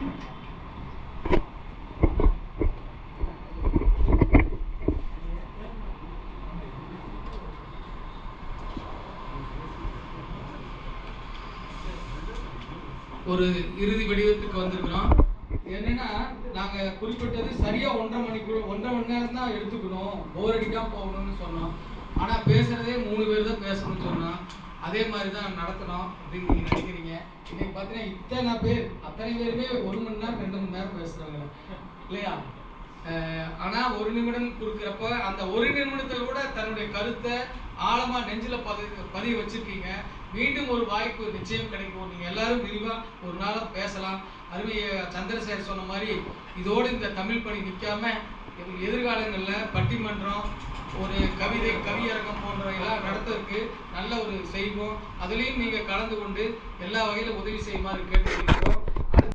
ஒரு இறுதி வடிவத்துக்கு வந்திருக்கிறோம். என்னன்னா நாங்க குறிப்பிட்டது சரியா ஒன்றரை மணிக்குள்ள ஒன்றரை மணி நேரம் தான் எடுத்துக்கணும். போர் அடிக்காம போகணும்னு சொன்னோம். ஆனா பேசுறதே மூணு பேர் தான் பேசணும்னு சொன்னோம். அதே மாதிரி தான் நடத்தணும் அப்படின்னு நீங்க நினைக்கிறீங்க. இன்னைக்கு இத்தனை பேர் அத்தனை பேருமே ஒரு மணி நேரம் ரெண்டு மணி நேரம் பேசுறாங்க இல்லையா? ஆனா ஒரு நிமிடம் கொடுக்குறப்ப அந்த ஒரு நிமிடத்தில் கூட தன்னுடைய கருத்தை ஆழமா நெஞ்சில பதி பதிய வச்சிருக்கீங்க. மீண்டும் ஒரு வாய்ப்பு நிச்சயம் கிடைக்கும். நீங்க எல்லாரும் விரிவா ஒரு நாளா பேசலாம். அருமை சந்திரசேகர் சொன்ன மாதிரி இதோடு இந்த தமிழ் பணி நிற்காம எதிர்காலங்களில் பட்டிமன்றம் ஒரு கவிதை கவியரங்கம் போன்றவையெல்லாம் நடத்துறதுக்கு நல்ல ஒரு செய்வோம். அதுலேயும் நீங்கள் கலந்து கொண்டு எல்லா வகையிலும் உதவி செய்யுமாறு கேட்டுக்கொள்கிறோம்.